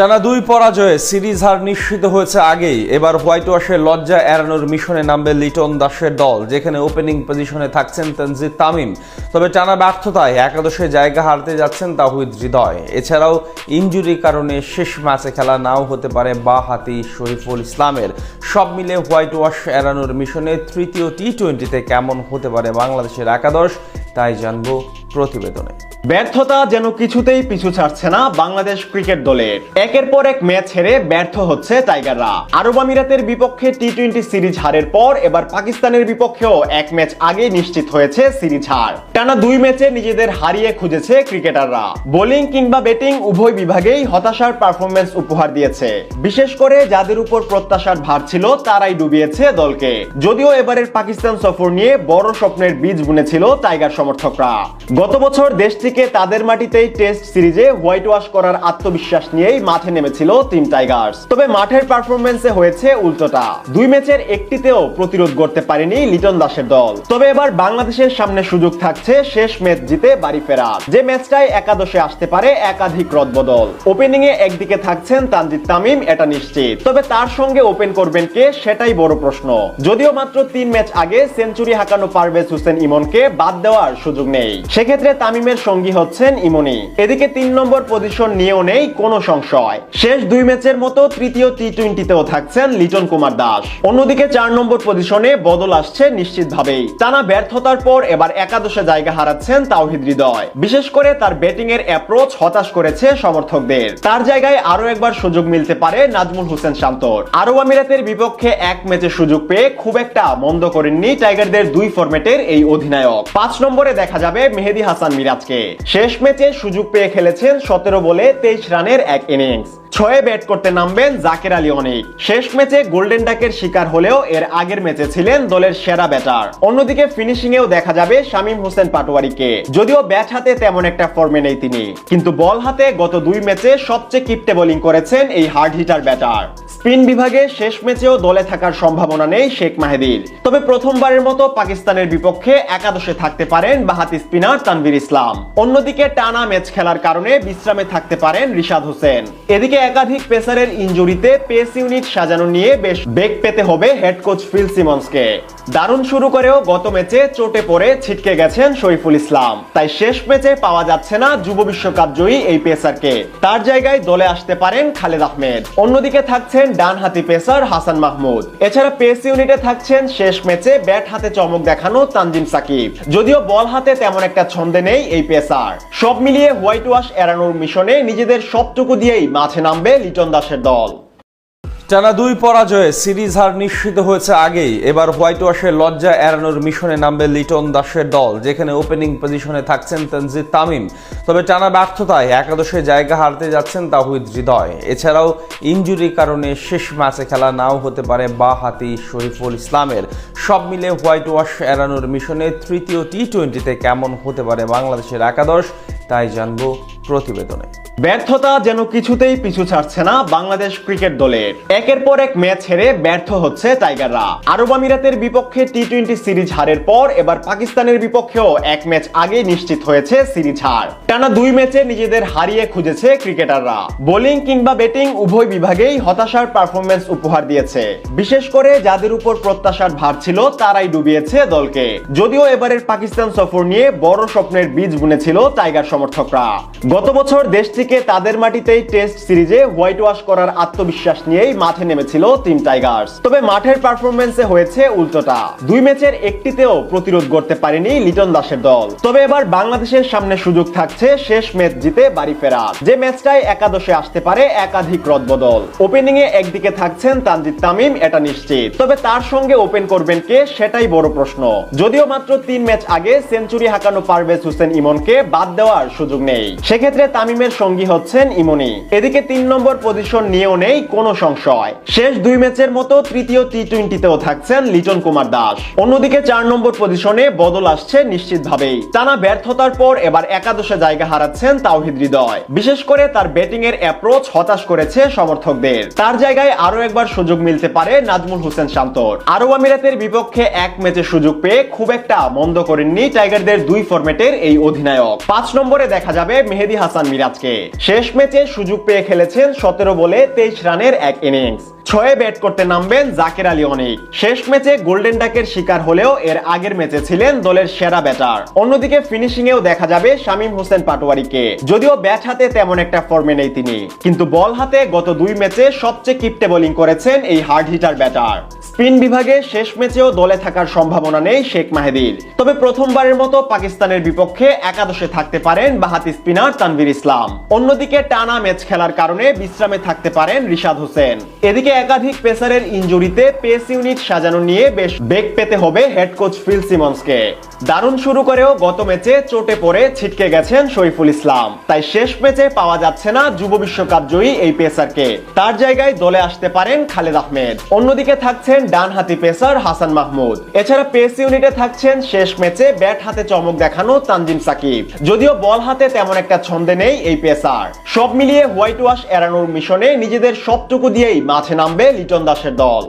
টানা দুই পরাজয়ে সিরিজ হার নিশ্চিত হয়েছে আগেই। এবার হোয়াইট ওয়াশের লজ্জা এড়ানোর মিশনে নামবে লিটন দাসের দল, যেখানে ওপেনিং পজিশনে থাকছেন তানজিদ তামিম। তবে টানা ব্যর্থতায় একাদশে জায়গা হারতে যাচ্ছেন তাহিদ হৃদয়। এছাড়াও ইনজুরির কারণে শেষ ম্যাচে খেলা নাও হতে পারে বা হাতি শরীফুল ইসলামের। সব মিলে হোয়াইট ওয়াশ এড়ানোর মিশনে তৃতীয় টি টোয়েন্টিতে কেমন হতে পারে বাংলাদেশের একাদশ, তাই জানব প্রতিবেদনে। ব্যর্থতা যেন কিছুতেই পিছু ছাড়ছে না বাংলাদেশ ক্রিকেট দলের। একের পর এক ম্যাচ হেরে ব্যর্থ হচ্ছে টাইগাররা। আরব আমিরাতের বিপক্ষে টি টোয়েন্টি সিরিজ হারের পর এবার পাকিস্তানের বিপক্ষেও এক ম্যাচ আগে নিশ্চিত হয়েছে সিরিজ হার। টানা দুই ম্যাচে নিজেদের হারিয়ে খুঁজেছে ক্রিকেটাররা। বোলিং কিংবা ব্যাটিং উভয় বিভাগেই হতাশার পারফরমেন্স উপহার দিয়েছে। বিশেষ করে যাদের উপর প্রত্যাশার ভার ছিল, তারাই ডুবিয়েছে দলকে। যদিও এবারের পাকিস্তান সফর নিয়ে বড় স্বপ্নের বীজ বুনেছিল টাইগার সমর্থকরা। গত বছর দেশ থেকে তাদের মাটিতেই টেস্ট সিরিজে হোয়াইট ওয়াশ করার আত্মবিশ্বাস নিয়েই মাঠে নেমেছিল টিম টাইগার্স। তবে মাঠের পারফরমেন্সে হয়েছে উল্টোটা। দুই ম্যাচের একটিতেও প্রতিরোধ করতে পারেনি লিটন দাসের দল। তবে এবার বাংলাদেশের সামনে সুযোগ থাকছে শেষ ম্যাচ জিতে বাড়ি ফেরার। যে ম্যাচটাই একাদশে আসতে পারে একাধিক রদবদল। ওপেনিং এ একদিকে থাকছেন তানজিদ তামিম, এটা নিশ্চিত। তবে তার সঙ্গে ওপেন করবেন কে সেটাই বড় প্রশ্ন। যদিও মাত্র তিন ম্যাচ আগে সেঞ্চুরি হাঁকানো পারভেজ হোসেন ইমনকে বাদ দেওয়ার সুযোগ নেই। সেক্ষেত্রে তামিমের সঙ্গী হচ্ছেন ইমনি। এদিকে তিন নম্বর পজিশন নিয়েও নেই কোনো সংশয়। শেষ দুই ম্যাচের মতো তৃতীয় টি টোয়েন্টিতেও থাকছেন লিটন কুমার দাস। অন্যদিকে চার নম্বর পজিশনে বদল আসছে নিশ্চিতভাবেই। টানা ব্যর্থতার পর এবার একাদশে জায়গা হারাচ্ছেন তাওহিদ হৃদয়। বিশেষ করে তার ব্যাটিং এর অ্যাপ্রোচ হতাশ করেছে সমর্থকদের। তার জায়গায় আরও একবার সুযোগ মিলতে পারে নাজমুল হোসেন শান্তর। আরব আমিরাতের বিপক্ষে এক ম্যাচে সুযোগ পেয়ে খুব একটা মন্দ করেননি টাইগারদের দুই ফরম্যাটের এই অধিনায়ক। পাঁচ নম্বরে দেখা যাবে মেহেদি হাসান মিরাজকে। শেষ ম্যাচে সুযোগ পেয়ে খেলেছেন সতেরো বলে তেইশ রানের এক ইনিংস। ছয়ে ব্যাট করতে নামবেন জাকের আলী অনেক। শেষ ম্যাচে গোল্ডেন ডাকের শিকার হলেও এর আগের ম্যাচে ছিলেন দলের সেরা ব্যাটার। অন্যদিকে ফিনিশিং এও দেখা যাবে শামীম হোসেন পাটোয়ারিকে। যদিও ব্যাট হাতে তেমন একটা ফর্মে নেই তিনি। কিন্তু বল হাতে গত দুই ম্যাচে সবচেয়ে কিপটে বোলিং করেছেন এই হার্ড হিটার ব্যাটার। স্পিন বিভাগে শেষ ম্যাচেও দলে থাকার সম্ভাবনা নেই শেখ মাহেদির। তবে প্রথমবারের মতো পাকিস্তানের বিপক্ষে একাদশে থাকতে পারেন বাহাতি স্পিনার তানভীর ইসলাম। অন্যদিকে টানা ম্যাচ খেলার কারণে বিশ্রামে থাকতে পারেন রিশাদ হোসেন। এদিকে একাধিক পেসারের ইনজুরিতে পেস ইউনিট সাজানো নিয়ে বেশ বেগ পেতে হবে হেড কোচ ফিল সিমন্সকে। দারুণ শুরু করেও গত ম্যাচে চোটে পড়ে ছিটকে গেছেন শরীফুল ইসলাম। তাই শেষ ম্যাচে পাওয়া যাচ্ছে না যুব বিশ্বকাপ জয়ী এই পেসারকে। তার জায়গায় দলে আসতে পারেন খালেদ আহমেদ। অন্যদিকে থাকছেন ডানহাতি পেসার হাসান মাহমুদ। এছাড়া পেস ইউনিটে থাকছেন শেষ ম্যাচে ব্যাট হাতে চমক দেখানো তানজিম সাকিব। যদিও বল হাতে তেমন একটা ছন্দে নেই এই পেসার। সব মিলিয়ে হোয়াইট ওয়াশ এড়ানোর মিশনে নিজেদের সবটুকু দিয়েই মাঠে নামবে লিটন দাসের দল। টানা দুই পরাজয়ে সিরিজ হার নিশ্চিত হয়েছে আগেই। এবার হোয়াইট ওয়াশের লজ্জা এড়ানোর মিশনে নামবে লিটন দাসের দল, যেখানে ওপেনিং পজিশনে থাকছেন তানজিদ তামিম। তবে টানা ব্যর্থতায় একাদশে জায়গা হারতে যাচ্ছেন তাহিদ হৃদয়। এছাড়াও ইনজুরির কারণে শেষ ম্যাচে খেলা নাও হতে পারে বা হাতি শরীফুল ইসলামের। সব মিলে হোয়াইট ওয়াশ এড়ানোর মিশনে তৃতীয় টি টোয়েন্টিতে কেমন হতে পারে বাংলাদেশের একাদশ, তাই জানব প্রতিবেদনে। ব্যর্থতা যেন কিছুতেই পিছু ছাড়ছে না বাংলাদেশ ক্রিকেট দলের। একের পর এক ম্যাচ হেরে ব্যর্থ হচ্ছে টাইগাররা। আরব আমিরাতের বিপক্ষে টি টোয়েন্টি সিরিজ হারের পর এবার পাকিস্তানের বিপক্ষেও এক ম্যাচ আগে নিশ্চিত হয়েছে সিরিজ হার। টানা দুই ম্যাচে নিজেদের হারিয়ে খুঁজেছে ক্রিকেটাররা। বোলিং কিংবা ব্যাটিং উভয় বিভাগেই হতাশার পারফরমেন্স উপহার দিয়েছে। বিশেষ করে যাদের উপর প্রত্যাশার ভার ছিল, তারাই ডুবিয়েছে দলকে। যদিও এবারের পাকিস্তান সফর নিয়ে বড় স্বপ্নের বীজ বুনেছিল টাইগার সমর্থকরা। গত বছর দেশ থেকে তাদের মাটিতেই টেস্ট সিরিজে হোয়াইট ওয়াশ করার আত্মবিশ্বাস নিয়েই মাঠে নেমেছিল টিম টাইগার্স। তবে মাঠের পারফরমেন্সে হয়েছে উল্টোটা। দুই ম্যাচের একটিতেও প্রতিরোধ করতে পারেনি লিটন দাসের দল। তবে এবার বাংলাদেশের সামনে সুযোগ থাকছে শেষ ম্যাচ জিতে বাড়ি ফেরার। যে ম্যাচটাই একাদশে আসতে পারে একাধিক রদবদল। ওপেনিং এ একদিকে থাকছেন তানজিদ তামিম, এটা নিশ্চিত। তবে তার সঙ্গে ওপেন করবেন কে সেটাই বড় প্রশ্ন। যদিও মাত্র তিন ম্যাচ আগে সেঞ্চুরি হাঁকানো পারভেজ হোসেন ইমনকে বাদ দেওয়ার সুযোগ নেই। সেক্ষেত্রে তামিমের সঙ্গী হচ্ছেন ইমনি। এদিকে তিন নম্বর পজিশন নিয়েও নেই কোনো সংশয়। শেষ দুই ম্যাচের মতো তৃতীয় টি টোয়েন্টিতেও থাকছেন লিটন কুমার দাস। অন্যদিকে চার নম্বর পজিশনে বদল আসছে নিশ্চিতভাবেই। টানা ব্যর্থতার পর এবার একাদশে জায়গা হারাচ্ছেন তাওহিদ হৃদয়। বিশেষ করে তার ব্যাটিং এর অ্যাপ্রোচ হতাশ করেছে সমর্থকদের। তার জায়গায় আরও একবার সুযোগ মিলতে পারে নাজমুল হোসেন শান্তর। আরব আমিরাতের বিপক্ষে এক ম্যাচে সুযোগ পেয়ে খুব একটা মন্দ করেননি টাইগারদের দুই ফরম্যাটের এই অধিনায়ক। পাঁচ নম্বরে দেখা যাবে মেহেদি মেহেদি হাসান মিরাজকে। শেষ ম্যাচে সুযোগ পেয়ে খেলেছেন সতেরো বলে তেইশ রানের এক ইনিংস। ছয়ে ব্যাট করতে নামবেন জাকের আলী অনিক। শেষ ম্যাচে গোল্ডেন ডাকের শিকার হলেও এর আগের ম্যাচে ছিলেন দলের সেরা ব্যাটার। অন্যদিকে ফিনিশিং এও দেখা যাবে শামীম হোসেন পাটোয়ারিকে। যদিও ব্যাট হাতে তেমন একটা ফর্মে নেই তিনি। কিন্তু বল হাতে গত দুই ম্যাচে সবচেয়ে কিপটে বোলিং করেছেন এই হার্ড হিটার ব্যাটার। স্পিন বিভাগে শেষ ম্যাচেও দলে থাকার সম্ভাবনা নেই শেখ মাহেদির। তবে প্রথমবারের মতো পাকিস্তানের বিপক্ষে একাদশে থাকতে পারেন বাহাতি স্পিনার তানভীর ইসলাম। অন্যদিকে টানা ম্যাচ খেলার কারণে বিশ্রামে থাকতে পারেন রিশাদ হোসেন। এদিকে একাধিক পেসারের ইনজুরিতে পেস ইউনিট সাজানো নিয়ে বেশ বেগ পেতে হবে হেড কোচ ফিল সিমন্সকে। দারুণ শুরু করেও গত ম্যাচে চোটে পড়ে ছিটকে গেছেন শরীফুল ইসলাম। তাই শেষ ম্যাচে পাওয়া যাচ্ছে না যুব বিশ্বকাপ জয়ী এই পেসারকে। তার জায়গায় দলে আসতে পারেন খালেদ আহমেদ। অন্যদিকে থাকছেন ডানহাতি পেসার হাসান মাহমুদ। এছাড়া পেস ইউনিটে থাকছেন শেষ ম্যাচে ব্যাট হাতে চমক দেখানো তানজিম সাকিব। যদিও বল হাতে তেমন একটা ছন্দে নেই এই পেসার। সব মিলিয়ে হোয়াইট ওয়াশ এড়ানোর মিশনে নিজেদের সবটুকু দিয়েই মাঠে নামবে লিটন দাসের দল।